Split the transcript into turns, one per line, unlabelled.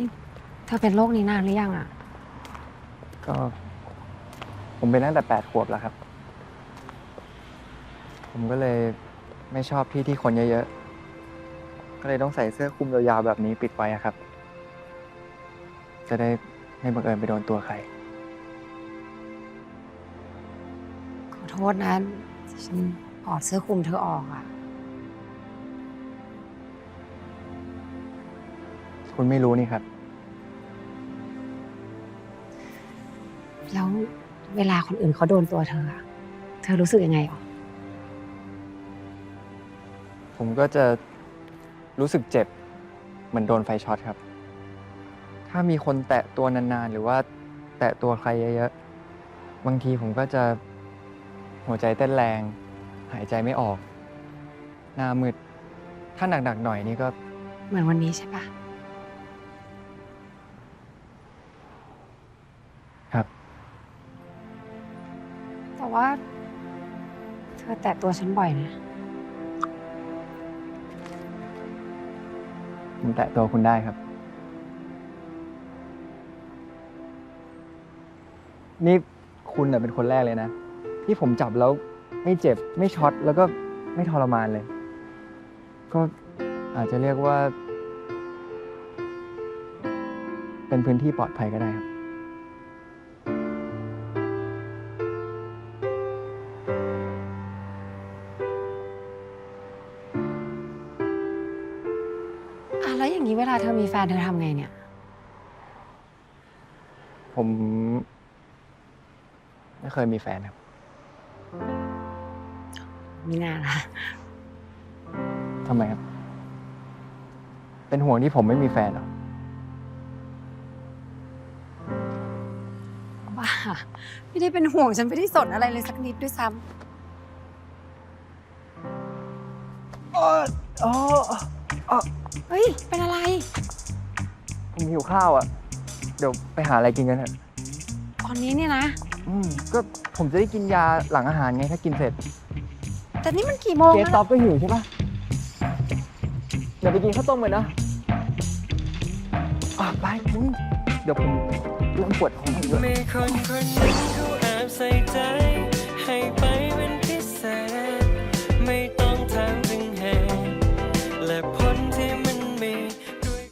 นี่เธอเป็นโรคนี้นานหรือยังอะ
ก็ ผมเป็นตั้งแต่แปดขวบแล้วครับ ผมก็เลยไม่ชอบที่ที่คนเยอะๆ ก็เลยต้องใส่เสื้อคลุมยาวๆแบบนี้ปิดไว้อะครับ จะได้ไม่บังเอิญไปโดนตัวใคร
ขอโทษนะ ฉันถอดเสื้อคลุมเธอออกอะ
คุณไม่รู้นี่ครับ
แล้วเวลาคนอื่นเขาโดนตัวเธออะเธอรู้สึกยังไงหรอ
ผมก็จะรู้สึกเจ็บ เหมือนโดนไฟช็อตครับ ถ้ามีคนแตะตัวนานๆ หรือว่าแตะตัวใครเยอะๆ บางทีผมก็จะหัวใจเต้นแรง หายใจไม่ออก หน้ามืด ถ้าหนักๆหน่อยนี่ก็
เหมือนวันนี้ใช่ปะ แต่ว่า เธอแตะตัวฉันบ่อยนะ
ผมแตะตัวคุณได้ครับ นี่คุณน่ะเป็นคนแรกเลยนะ ที่ผมจับแล้วไม่เจ็บไม่ช็อตแล้วก็ไม่ทรมานเลย ก็อาจจะเรียกว่า เป็นพื้นที่ปลอดภัยก็ได้ครับะ
แล้วอย่างนี้เวลาเธอมีแฟนเธอทำไงเนี่ย
ผม ไม่เคยมีแฟนครับ
มีนาละ
ทำไมครับ เป็นห่วงที่ผมไม่มีแฟนเหรอ
บ้า ไม่ได้เป็นห่วงฉันไม่ได้สนอะไรเลยสักนิดด้วยซ้
อ๋ออ๋อำ
เฮ้ย เป็นอะไร
ผมหิวข้าวอะ เดี๋ยวไปหาอะไรกินกันเถอะ
ตอนนี้เนี่ยนะ
อืมก็ผมจะได้กินยาหลังอาหารไงถ้ากินเสร็จ
แต่นี่มันกี่โมง
เจ
แล้ว
ต๊อ
นะ
ปก็หิวใช่ปะเดี๋ยวไปกินข้าวต้มกันนะอะไปคุณเดี๋ยวผมเริ่มปวดท้องอีกแล้ว
มีคนคนหนึ่ง